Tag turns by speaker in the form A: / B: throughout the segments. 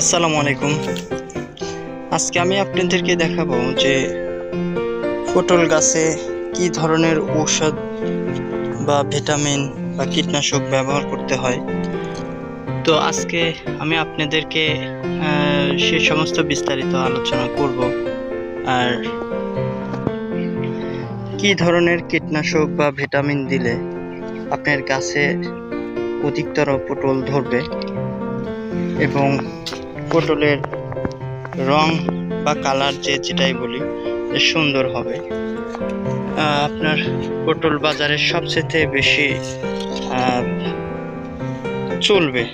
A: আসসালামু আলাইকুম। আজকে আমি আপনাদেরকে দেখাবো যে পটল গাছে কি ধরনের ঔষধ বা ভিটামিন বা কীটনাশক ব্যবহার করতে হয়। তো আজকে আমি আপনাদেরকে সে সমস্ত বিস্তারিত আলোচনা করব। আর কি ধরনের কীটনাশক বা ভিটামিন দিলে আপনার গাছে অধিকতর পটল ধরবে এবং পটলের রং বা কালার যে যেটাই বলি সুন্দর হবে। আপনার পটল বাজারে সবচেয়ে বেশি চলবে।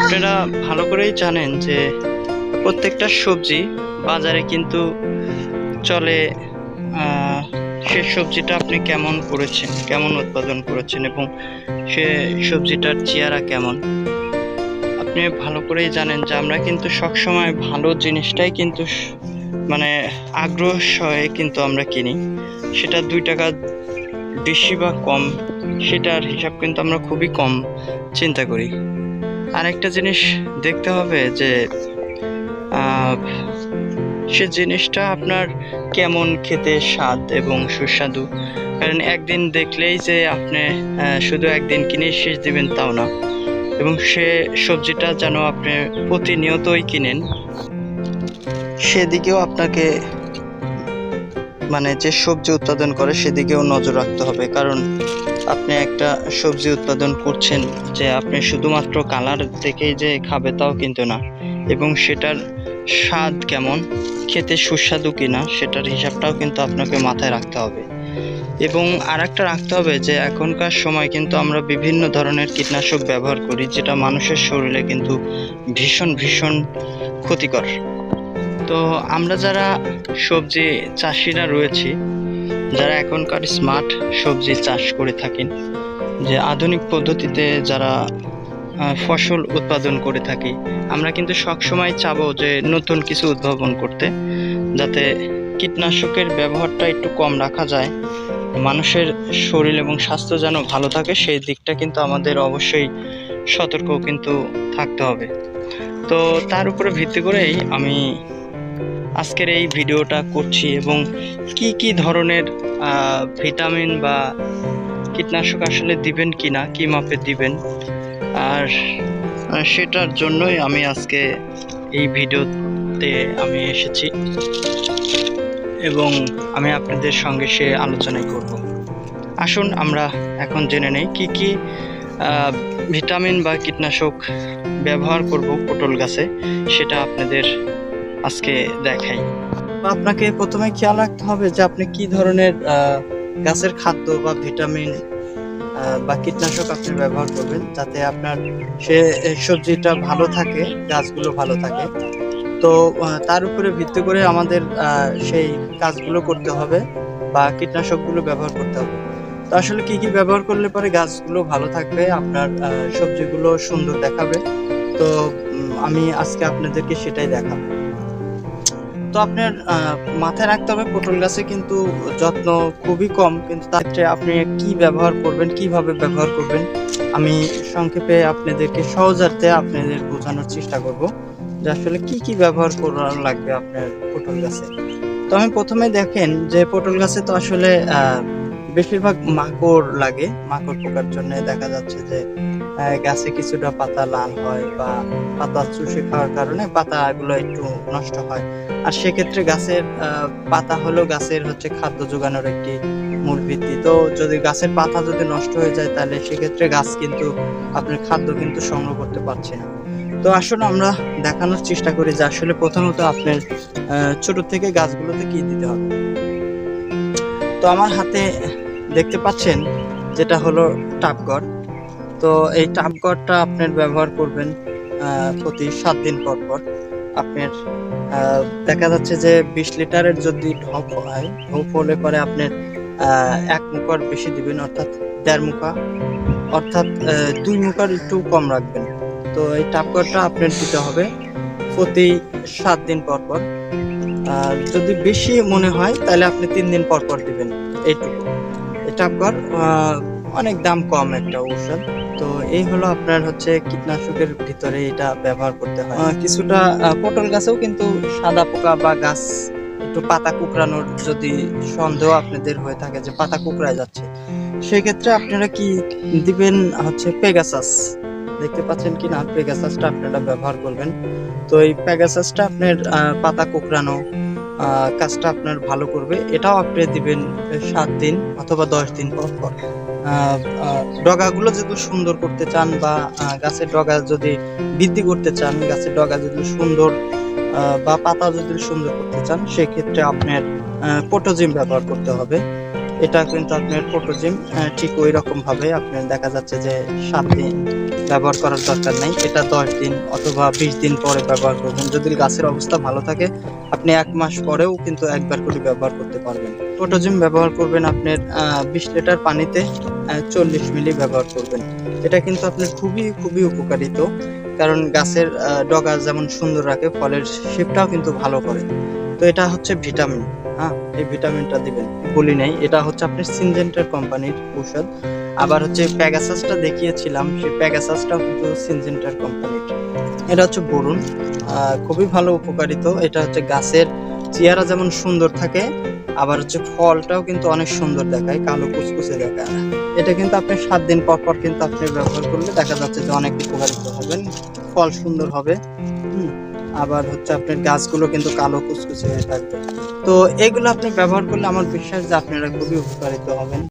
A: আপনারা ভালো করেই জানেন যে প্রত্যেকটা সবজি বাজারে কিন্তু চলে সে সবজিটা আপনি কেমন করেছেন, কেমন উৎপাদন করেছেন এবং সে সবজিটার চেহারা কেমন। আপনি ভালো করেই জানেন যে আমরা কিন্তু সবসময় ভালো জিনিসটাই কিন্তু মানে আগ্রহ সহে কিন্তু আমরা কিনি। সেটা দুই টাকা বেশি বা কম, সেটার হিসাব কিন্তু আমরা খুবই কম চিন্তা করি। আর একটা জিনিস দেখতে হবে যে সে জিনিসটা আপনার কেমন খেতে স্বাদ এবং সুস্বাদু। কারণ একদিন দেখলেই যে আপনি শুধু একদিন কিনে শেষ দিবেন তাও না। এবং সে সবজিটা যেন আপনি প্রতিনিয়তই কিনেন। সেদিকেও আপনাকে মানে যে সবজি উৎপাদন করে সেদিকেও নজর রাখতে হবে। কারণ আপনি একটা সবজি উৎপাদন করছেন যে আপনি শুধুমাত্র কালার দেখেই যে খাবে তাও কিন্তু না। এবং সেটার স্বাদ কেমন, খেতে সুস্বাদু কিনা সেটার হিসাবটাও কিন্তু আপনাকে মাথায় রাখতে হবে। এবং আর একটা রাখতে হবে যে এখনকার সময় কিন্তু আমরা বিভিন্ন ধরনের কীটনাশক ব্যবহার করি, যেটা মানুষের শরীরে কিন্তু ভীষণ ভীষণ ক্ষতিকর। তো আমরা যারা সবজি চাষিরা রয়েছি, যারা এখনকার স্মার্ট সবজি চাষ করে থাকেন, যে আধুনিক পদ্ধতিতে যারা ফসল উৎপাদন করে থাকি, আমরা কিন্তু সবসময় চাবো যে নতুন কিছু উদ্ভাবন করতে, যাতে কীটনাশকের ব্যবহারটা একটু কম রাখা যায়। মানুষের শরীর এবং স্বাস্থ্য যেন ভালো থাকে, সেই দিকটা কিন্তু আমাদের অবশ্যই সতর্ক কিন্তু থাকতে হবে। তো তার উপরে ভিত্তি করেই আমি আজকের এই ভিডিওটা করছি এবং কি কি ধরনের ভিটামিন বা কীটনাশক আসলে দিবেন কি না কি মাপে দিবেন, আর সেটার জন্যই আমি আজকে এই ভিডিওতে আমি এসেছি। এবং আমি আপনাদের সঙ্গে সে আলোচনাই করব। আসুন, আমরা এখন জেনে নেই কি কি ভিটামিন বা কীটনাশক ব্যবহার করব পটল গাছে, সেটা আপনাদের আজকে দেখাই। আপনাকে প্রথমে খেয়াল রাখতে হবে যে আপনি কি ধরনের গাছের খাদ্য বা ভিটামিন বা কীটনাশক আপনি ব্যবহার করবেন, যাতে আপনার সে, সবজিটা ভালো থাকে, গাছগুলো ভালো থাকে। তো তার উপরে ভিত্তি করে আমাদের সেই কাজগুলো করতে হবে বা কীটনাশকগুলো ব্যবহার করতে হবে। তো আসলে কি কি ব্যবহার করলে পরে গাছগুলো ভালো থাকবে, আপনার সবজিগুলো সুন্দর দেখাবে। তো আমি আজকে আপনাদেরকে সেটাই দেখাবো। তো আপনার মাথায় রাখতে হবে পটল গাছে কিন্তু যত্ন খুবই কম, কিন্তু তার ক্ষেত্রে আপনি কি ব্যবহার করবেন, কীভাবে ব্যবহার করবেন, আমি সংক্ষেপে আপনাদেরকে সহজার্থে আপনাদের বোঝানোর চেষ্টা করব। যে আসলে কি কি ব্যবহার করা লাগবে আপনার পটল গাছে? তো আমি প্রথমে দেখেন যে পটল গাছে তো আসলে বেশিরভাগ মাকড় লাগে। মাকড় পোকার জন্য দেখা যাচ্ছে যে গাছে কিছুটা পাতা লাল হয় বা পাতা চুষে খাওয়ার কারণে পাতাগুলো একটু নষ্ট হয়। আর সেক্ষেত্রে গাছের পাতা হলো গাছের হচ্ছে খাদ্য যোগানোর একটি মূল ভিত্তি। তো যদি গাছের পাতা যদি নষ্ট হয়ে যায় তাহলে সেক্ষেত্রে গাছ কিন্তু আপনার খাদ্য কিন্তু সংগ্রহ করতে পারছে না। তো আসলে আমরা দেখানোর চেষ্টা করি যে আসলে প্রথমত আপনার ছোট থেকে গাছগুলোতে কি দিতে হবে। তো আমার হাতে দেখতে পাচ্ছেন যেটা হলো টাপগড় তো এই টাপগড়টা আপনার ব্যবহার করবেন প্রতি সাত দিন পর পর। আপনার দেখা যাচ্ছে যে বিশ লিটারের যদি ঢপ হয়, ঢপ হলে পরে আপনার এক মুখার বেশি দিবেন, অর্থাৎ দেড় মুখা অর্থাৎ দুই মুখার একটু কম রাখবেন। তো এই টাপগড়টা আপনার দিতে হবে প্রতি সাত দিন পর পর। আর যদি বেশি মনে হয় তাহলে আপনি তিন দিন পর পর দিবেন এইটুকু। এই আহ, অনেক দাম কম একটা ঔষধ। তো এই হলো আপনার হচ্ছে কীটনাশকের ভিতরে এটা ব্যবহার করতে হয়। কিছুটা পটল গাছেও কিন্তু সাদা পোকা বা গাছ একটু পাতা কুকড়ানোর যদি সন্দেহ আপনাদের হয়ে থাকে যে পাতা কুকড়ায় যাচ্ছে সেক্ষেত্রে আপনারা কি দিবেন হচ্ছে পেগাসাস। দেখতে পাচ্ছেন কি না পেগাসাসটা আপনারা ব্যবহার করবেন। তো এই পেগাসাসটা আপনার পাতা কুকড়ানো কাজটা আপনার ভালো করবে। এটাও আপনি দিবেন সাত দিন অথবা দশ দিন পর পর। ডগাগুলো যদি সুন্দর করতে চান বা গাছের ডগা যদি বৃদ্ধি করতে চান, গাছের ডগা যদি সুন্দর বা পাতা যদি সুন্দর করতে চান, সেক্ষেত্রে আপনার পোটোজিম ব্যবহার করতে হবে। এটা কিন্তু আপনার পোটোজিম ঠিক ওই রকম ভাবে আপনার দেখা যাচ্ছে যে সাত দিন ব্যবহার করার দরকার নেই। এটা দশ দিন অথবা বিশ দিন পরে ব্যবহার করবেন। যদি গাছের অবস্থা ভালো থাকে, আপনি এক মাস পরেও কিন্তু একবার করে ব্যবহার করতে পারবেন। পোটোজিম ব্যবহার করবেন আপনার বিশ লিটার পানিতে চল্লিশ মিলি ব্যবহার করবেন। এটা কিন্তু আপনার খুবই খুবই উপকারিত। কারণ গাছের ডগা যেমন সুন্দর রাখে, ফলের শেপটাও কিন্তু ভালো করে। তো এটা হচ্ছে ভিটামিন হ্যাঁ? এই ভিটামিনটা দিবেন। বলি নাই, এটা হচ্ছে আপনার সিনজেন্টার কোম্পানির ঔষধ। আবার হচ্ছে প্যাগাসাসটা দেখিয়েছিলাম, সেই প্যাগাসাসটাও কিন্তু সিনজেন্টার কোম্পানির এটা হচ্ছে বরুণ খুবই ভালো উপকারিত। এটা হচ্ছে গাছের চেহারা যেমন সুন্দর থাকে, আবার হচ্ছে ফলটাও কিন্তু অনেক সুন্দর দেখায়, কালো কুচকুচে দেখায়। এটা কিন্তু আপনি সাত দিন পর পর কিন্তু আপনি ব্যবহার করলে দেখা যাচ্ছে যে অনেক উপকারিত হবেন ফল সুন্দর হবে। আবার হচ্ছে আপনার গাছগুলো কিন্তু কালো কুচকুচে হয়ে থাকবে। তো এগুলো আপনি ব্যবহার করলে আমার বিশ্বাস যে আপনারা খুবই উপকারিত হবেন।